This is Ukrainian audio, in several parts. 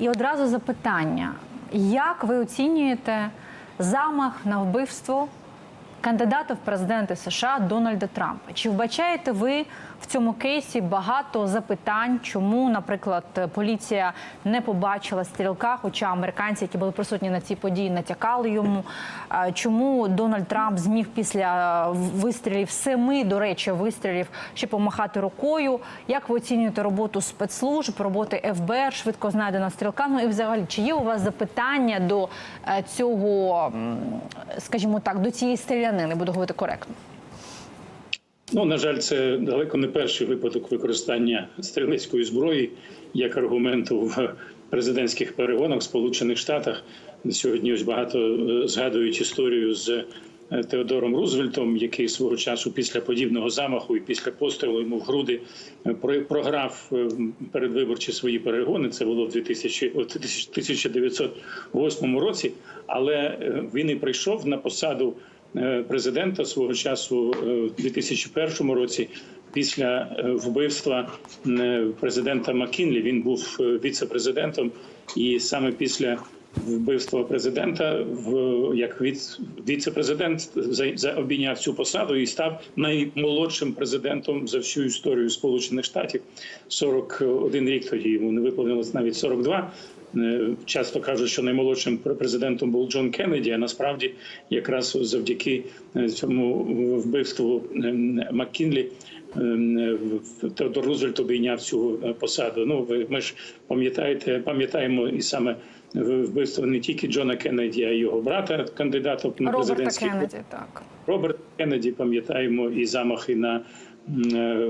І одразу запитання: як ви оцінюєте замах на вбивство кандидата в президенти США Дональда Трампа? Чи вбачаєте ви в цьому кейсі багато запитань, чому, наприклад, поліція не побачила стрілка, хоча американці, які були присутні на цій події, натякали йому? Чому Дональд Трамп зміг після вистрілів семи, до речі, вистрілів ще помахати рукою? Як ви оцінюєте роботу спецслужб, роботи ФБР, швидко знайдена стрілка? Ну і взагалі, чи є у вас запитання до е, цього, скажімо так, до цієї стрілянини? Буду говорити коректно. Ну, на жаль, це далеко не перший випадок використання стрілецької зброї як аргументу в президентських перегонах в Сполучених Штатах. Сьогодні ось багато е, згадують історію з е, Теодором Рузвельтом, який свого часу після подібного замаху і після пострілу йому в груди е, про- програв передвиборчі свої перегони. Це було в 2000, о, 1908 році. Але він і прийшов на посаду президента свого часу е, в 2001 році. Після е, вбивства е, президента Маккінлі він був е, віце-президентом, і саме після вбивства президента, в як віц, віце-президент за, за обійняв цю посаду і став наймолодшим президентом за всю історію Сполучених Штатів. 41 рік тоді йому не виповнилось навіть 42. Е, Часто кажуть, що наймолодшим президентом був Джон Кеннеді, а насправді якраз завдяки е, цьому вбивству е, Маккінлі Теодор Рузвельт обійняв цю посаду. Ну ви ми ж пам'ятаєте, пам'ятаємо і саме вбивство не тільки Джона Кеннеді, а й його брата, кандидата на Роберта президентський Кеннеді, так. Роберт Кеннеді, пам'ятаємо, і замахи на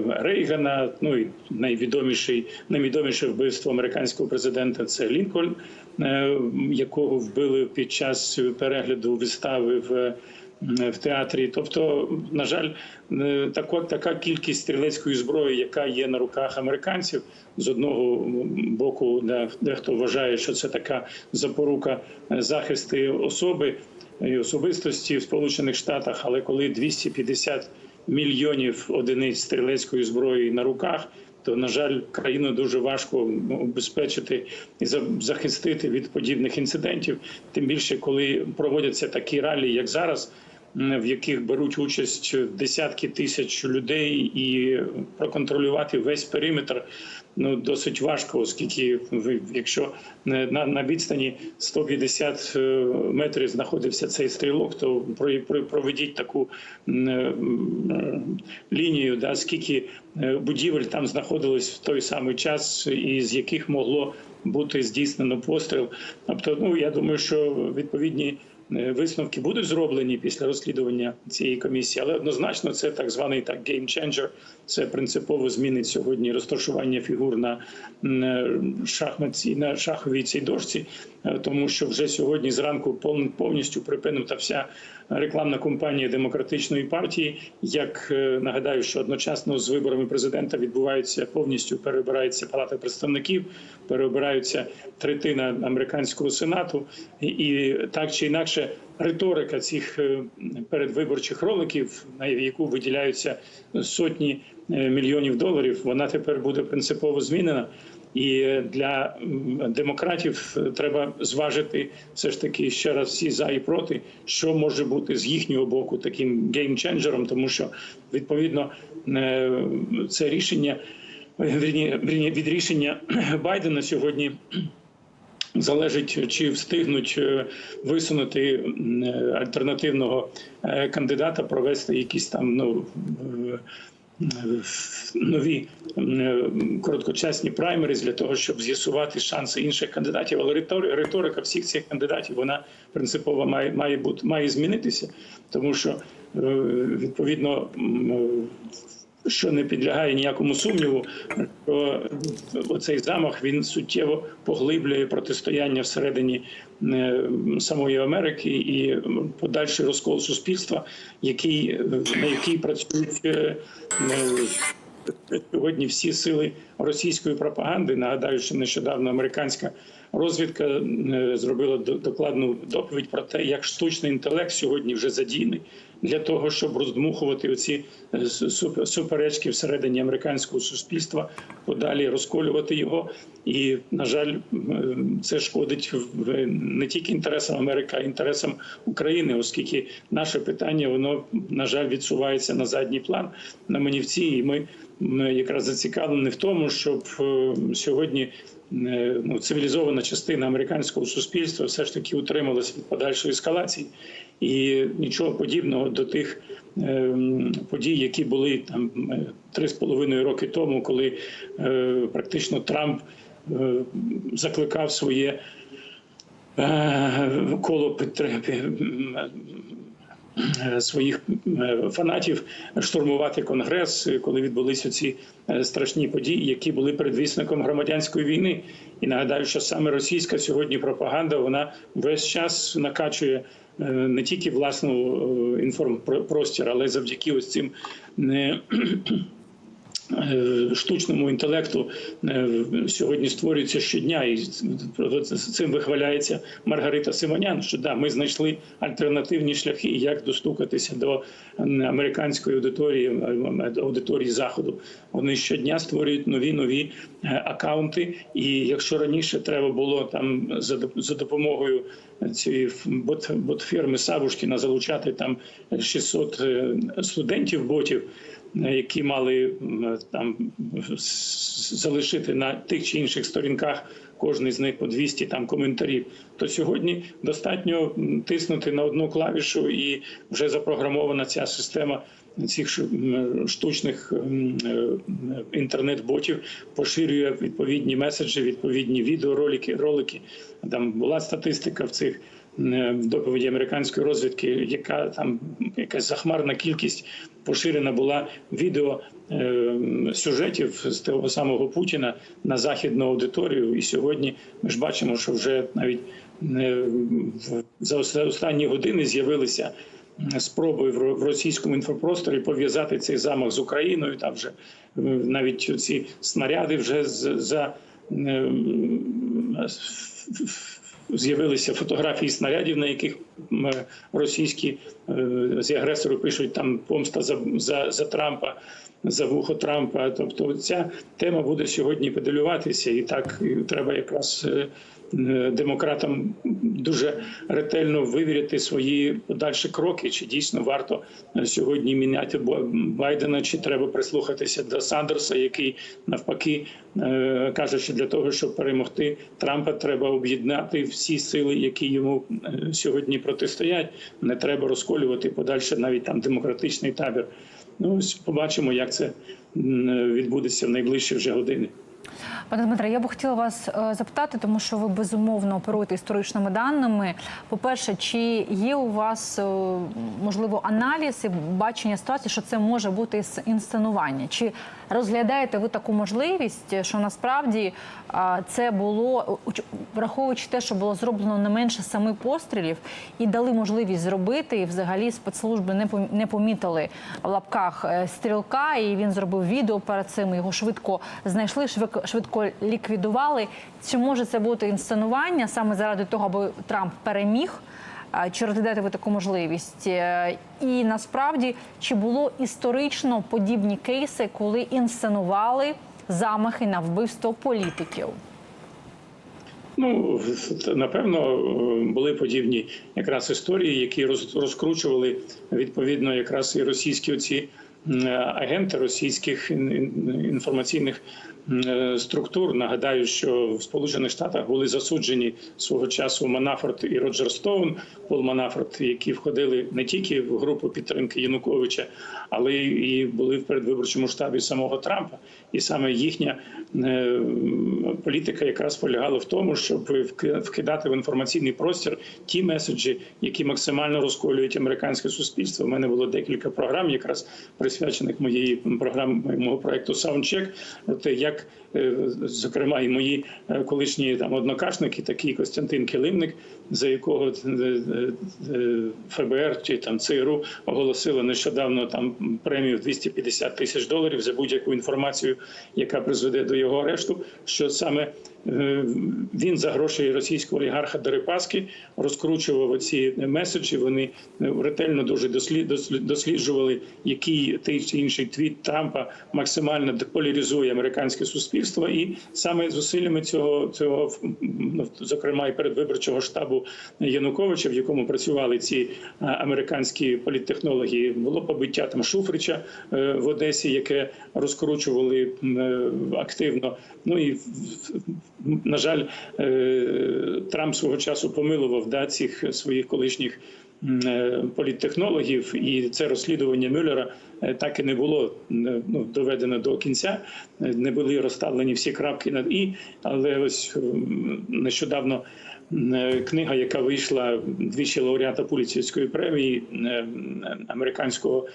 Рейгана. Ну і найвідоміший, найвідоміше вбивство американського президента це Лінкольн, е, якого вбили під час перегляду вистави в. В театрі, тобто, на жаль, е, тако- така кількість стрілецької зброї, яка є на руках американців, з одного боку, де- дехто вважає, що це така запорука е, захисту особи і особистості в Сполучених Штатах, але коли 250 мільйонів одиниць стрілецької зброї на руках, то на жаль, країну дуже важко ну, обезпечити і захистити від подібних інцидентів. Тим більше, коли проводяться такі ралі, як зараз. В яких беруть участь десятки тисяч людей, і проконтролювати весь периметр ну досить важко, оскільки якщо на, на, відстані 150 е, метрів знаходився цей стрілок, то про- про- проведіть таку е, лінію, да, скільки е, будівель там знаходилось в той самий час, і з яких могло бути здійснено постріл. Тобто, ну я думаю, що відповідні. Е, Висновки будуть зроблені після розслідування цієї комісії, але однозначно це так званий так геймченджер. Це принципово змінить сьогодні розташування фігур на е, шахматці на шаховій цій дошці, тому що вже сьогодні зранку пов- повністю припинена вся рекламна кампанія демократичної партії. Як е, нагадаю, що одночасно з виборами президента відбувається повністю перебирається палата представників, перебираються третина американського сенату, і, так чи інакше риторика цих е, передвиборчих роликів, на яку виділяються сотні е, мільйонів доларів, вона тепер буде принципово змінена. І для демократів е, треба зважити все ж таки ще раз всі за і проти, що може бути з їхнього боку таким геймченджером, тому що відповідно е, це рішення від рішення Байдена сьогодні залежить, чи встигнуть е, висунути альтернативного кандидата, провести якісь там ну. Е, Нові короткочасні праймеріз для того, щоб з'ясувати шанси інших кандидатів. Але ритори- риторика всіх цих кандидатів вона принципово має має бути має змінитися, тому що е, відповідно е, що не підлягає ніякому сумніву, що оцей замах він суттєво поглиблює протистояння всередині е, самої Америки і подальший розкол суспільства, який на який працюють е, сьогодні всі сили російської пропаганди. Нагадаю, що нещодавно американська розвідка е, зробила до- докладну доповідь про те, як штучний інтелект сьогодні вже задійний для того, щоб роздмухувати оці е, суперечки всередині американського суспільства, подалі розколювати його. І на жаль, це шкодить не тільки інтересам Америки, а й інтересам України, оскільки наше питання воно на жаль відсувається на задній план на манівці, і ми м, якраз зацікавлені в тому, щоб е, сьогодні ну, цивілізована частина американського суспільства все ж таки утрималась від подальшої ескалації, і нічого подібного до тих е, подій, які були там е, три з половиною роки тому, коли е, практично Трамп е, закликав своє е, коло е, своїх е, фанатів штурмувати конгрес, е, коли відбулися ці е, страшні події, які були передвісником громадянської війни. І нагадаю, що саме російська сьогодні пропаганда вона весь час накачує е, не тільки власну е, інформпростір, але завдяки ось цим е, е, штучному інтелекту е, сьогодні створюється щодня, і цим вихваляється Маргарита Симонян. Що да, ми знайшли альтернативні шляхи, як достукатися до американської аудиторії е, аудиторії заходу. Вони щодня створюють нові нові е, акаунти. І якщо раніше треба було там за доп- за допомогою цієї бот, бот-фірми Савушкіна залучати там 600 е, студентів ботів які мали там залишити на тих чи інших сторінках кожний з них по 200 там коментарів. То сьогодні достатньо тиснути на одну клавішу, і вже запрограмована ця система цих штучних е, інтернет-ботів поширює відповідні меседжі, відповідні відеоролики. Ролики там була статистика в цих е, доповіді американської розвідки, яка там якась захмарна кількість поширена була відео е, сюжетів з того самого Путіна на західну аудиторію. І сьогодні ми ж бачимо, що вже навіть е, в- за ос- останні години з'явилися спроби в російському інфопросторі пов'язати цей замах з Україною. Там вже е, навіть ці снаряди вже за е, з'явилися фотографії снарядів, на яких російські е, з агресори пишуть там помста за, за, за Трампа. За вухо Трампа, тобто ця тема буде сьогодні педалюватися, і так треба якраз е, е, демократам дуже ретельно вивіряти свої подальші кроки, чи дійсно варто сьогодні міняти Байдена, чи треба прислухатися до Сандерса, який навпаки каже, що для того, щоб перемогти Трампа, треба об'єднати всі сили, які йому сьогодні протистоять. Не треба розколювати подальше навіть там демократичний табір. Ну ось побачимо, як це відбудеться в найближчі вже години. Пане Дмитре, я б хотіла вас е, запитати, тому що ви безумовно оперуєте історичними даними. По-перше, чи є у вас е, можливо аналіз і бачення ситуації, що це може бути інсценування? Чи розглядаєте ви таку можливість, що насправді е, це було враховуючи те, що було зроблено не менше семи пострілів, і дали можливість зробити, і взагалі спецслужби не пом- помітили в лапках стрілка, і він зробив відео перед цим. Його швидко знайшли, швидко, швидко ліквідували. Чи може це бути інсценування саме заради того, аби Трамп переміг? Чи розглядаєте ви таку можливість? Е, І насправді чи було історично подібні кейси, коли інсценували замахи на вбивство політиків? Ну напевно були подібні якраз історії, які роз- розкручували відповідно якраз і російські оці агенти російських ін- ін- інформаційних е, структур. Нагадаю, що в Сполучених Штатах були засуджені свого часу Манафорт і Роджер Стоун, Пол Манафорт, які входили не тільки в групу підтримки Януковича, але і були в передвиборчому штабі самого Трампа. І саме їхня е, політика якраз полягала в тому, щоб вки- вкидати в інформаційний простір ті меседжі, які максимально розколюють американське суспільство. У мене було декілька програм, якраз присвячених моєї програмі мого проекту Soundcheck, про те, як work зокрема і мої е, колишні там однокашники, такий Костянтин Килимник, за якого е, е, е, ФБР чи там ЦРУ оголосило нещодавно там премію в 250 тисяч доларів за будь-яку інформацію, яка призведе до його арешту. Що саме е, він за гроші російського олігарха Дерипаски розкручував ці меседжі. Вони е, ретельно дуже дослід- дослід- досліджували, який той чи інший твіт Трампа максимально деполяризує американське суспільство, і саме зусиллями цього цього ну, зокрема і передвиборчого штабу Януковича, в якому працювали ці американські політтехнологи, було побиття там Шуфрича е, в Одесі, яке розкручували е, активно. Ну і на жаль, е, Трамп свого часу помилував да, цих своїх колишніх е, політтехнологів, і це розслідування Мюллера е, так і не було е, ну, доведено до кінця. Е, Не були розставлені всі крапки над і, але ось нещодавно. Е, Книга, яка вийшла двічі лауреата Пуліцівської премії е, американського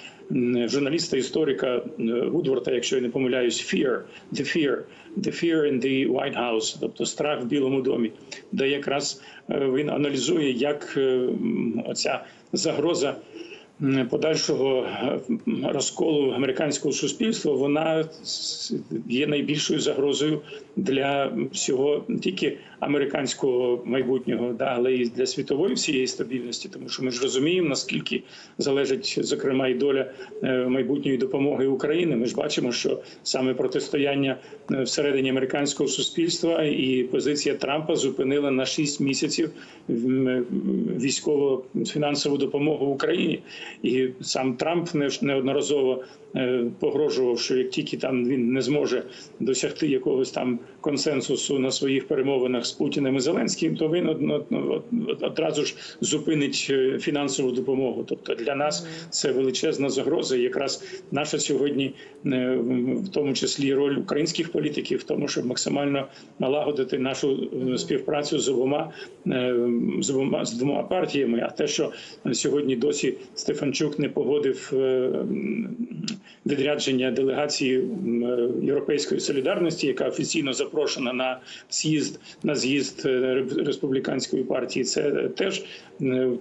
журналіста, історика Гудворта, Вудворта, якщо я не помиляюсь, Fear, The Fear, The Fear in the White House, тобто страх в Білому домі, де якраз е, він аналізує, як е, оця загроза подальшого е, розколу американського суспільства, вона є найбільшою загрозою для всього тільки американського майбутнього, да, але і для світової всієї стабільності, тому що ми ж розуміємо, наскільки залежить зокрема і доля е, майбутньої допомоги України. Ми ж бачимо, що саме протистояння е, всередині американського суспільства і позиція Трампа зупинила на 6 місяців військово-фінансову допомогу Україні. І сам Трамп не- неодноразово е, погрожував, що як тільки там він не зможе досягти якогось там консенсусу на своїх перемовинах з Путіним і Зеленським, то він одразу ж зупинить е, фінансову допомогу. Тобто для нас це величезна загроза. І якраз наша сьогодні, е, в тому числі роль українських політиків, в тому, щоб максимально налагодити нашу співпрацю з обома з обома з двома партіями. А те, що сьогодні досі Стефанчук не погодив е, відрядження делегації е, Європейської солідарності, яка офіційно запрошена на з'їзд на з'їзд е, республіканської партії, це теж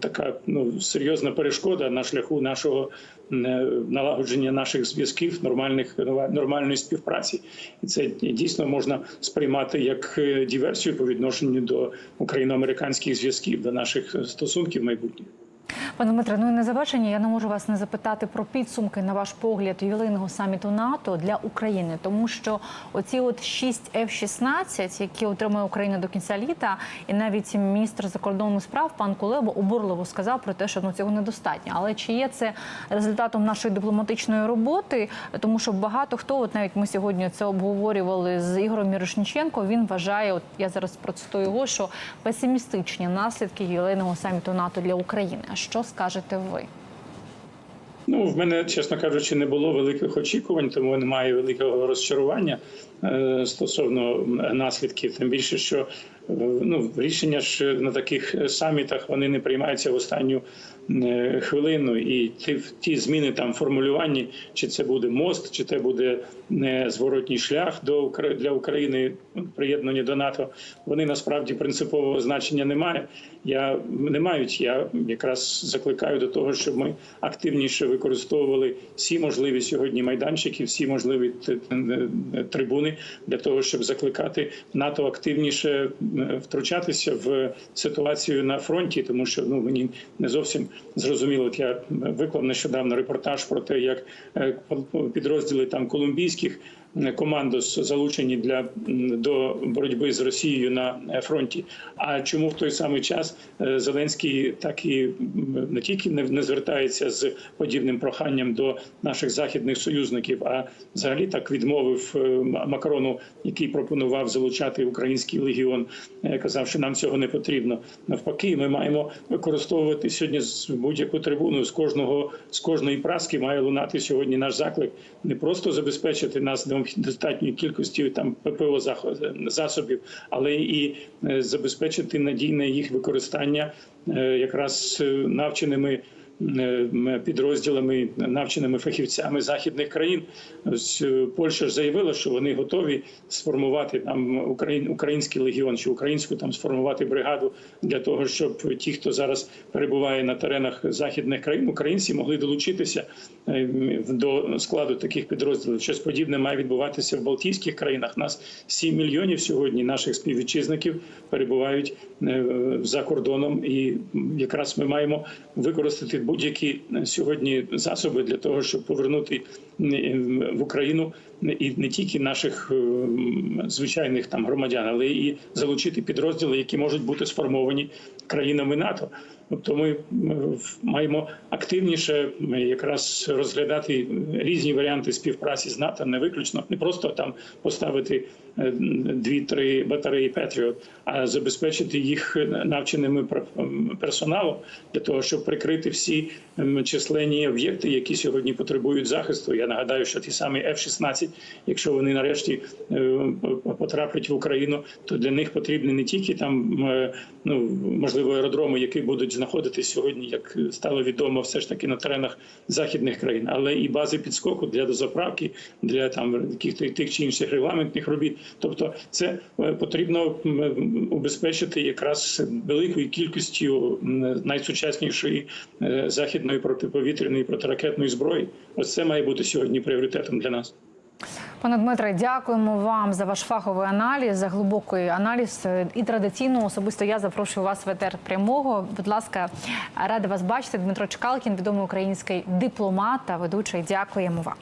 така ну серйозна перешкода на шляху нашого налагодження наших зв'язків, нормальних нормальної співпраці, і це дійсно можна сприймати як диверсію по відношенню до україно-американських зв'язків, до наших стосунків майбутніх. Пане Дмитре, ну і на завершення я не можу вас не запитати про підсумки на ваш погляд ювілейного саміту НАТО для України, тому що оці от 6 F-16, які отримає Україна до кінця літа, і навіть міністр закордонних справ пан Кулеба обурливо сказав про те, що ну цього недостатньо. Але чи є це результатом нашої дипломатичної роботи? Тому що багато хто, от навіть ми сьогодні це обговорювали з Ігорем Мірошниченко. Він вважає, от я зараз процитую його, що песимістичні наслідки ювілейного саміту НАТО для України. Що скажете ви? Ну, в мене, чесно кажучи, не було великих очікувань, тому немає великого розчарування е, стосовно наслідків. Тим більше, що е, ну, рішення ж на таких самітах вони не приймаються в останню хвилину. І ті, ті зміни там формулюванні, чи це буде мост, чи це буде не зворотній шлях до для України приєднання до НАТО, вони насправді принципового значення не мають. Я не мають. Я якраз закликаю до того, щоб ми активніше використовували всі можливі сьогодні майданчики, всі можливі т- трибуни для того, щоб закликати НАТО активніше е, втручатися в ситуацію на фронті, тому що ну мені не зовсім зрозуміло. От я виклав нещодавно репортаж про те, як е, підрозділи там колумбійських командос залучені для до боротьби з Росією на е, фронті. А чому в той самий час е, Зеленський так і не тільки не, не звертається з подібним проханням до наших західних союзників, а взагалі так відмовив е, Макрону, який пропонував залучати український легіон, казав, що нам цього не потрібно. Навпаки, ми маємо використовувати сьогодні з будь-яку трибуну з кожного з кожної праски має лунати сьогодні наш заклик не просто забезпечити нас до достатньої кількості там ППО засобів, але і е, забезпечити надійне їх використання е, якраз е, навченими підрозділами, навченими фахівцями західних країн. Е, Польща ж заявила, що вони готові сформувати там Україн, український легіон чи українську там сформувати бригаду для того, щоб ті, хто зараз перебуває на теренах західних країн, українці могли долучитися е, до складу таких підрозділів. Щось подібне має відбуватися в Балтійських країнах. Нас 7 мільйонів сьогодні наших співвітчизників перебувають е, за кордоном, і якраз ми маємо використати будь-які сьогодні засоби для того, щоб повернути е, в Україну і не тільки наших е, звичайних там громадян, але і залучити підрозділи, які можуть бути сформовані країнами НАТО. Тобто ми маємо активніше якраз розглядати різні варіанти співпраці з НАТО, не виключно не просто там поставити е, дві-три батареї Петріот, а забезпечити їх навченими персоналом для того, щоб прикрити всі численні об'єкти, які сьогодні потребують захисту. Я нагадаю, що ті самі F-16, якщо вони нарешті е, потраплять в Україну, то для них потрібні не тільки там е, ну можливо аеродроми, які будуть знаходитись сьогодні, як стало відомо, все ж таки на теренах західних країн, але і бази підскоку для дозаправки, для там яких тих чи інших регламентних робіт. Тобто, це е, потрібно убезпечити якраз великою кількістю найсучаснішої е, західної протиповітряної протиракетної зброї. Ось це має бути сьогодні пріоритетом для нас. Пане Дмитре, дякуємо вам за ваш фаховий аналіз, за глибокий аналіз. І традиційно особисто я запрошую вас в етер прямого. Будь ласка, рада вас бачити. Дмитро Чкалкін, відомий український дипломат та ведучий. Дякуємо вам.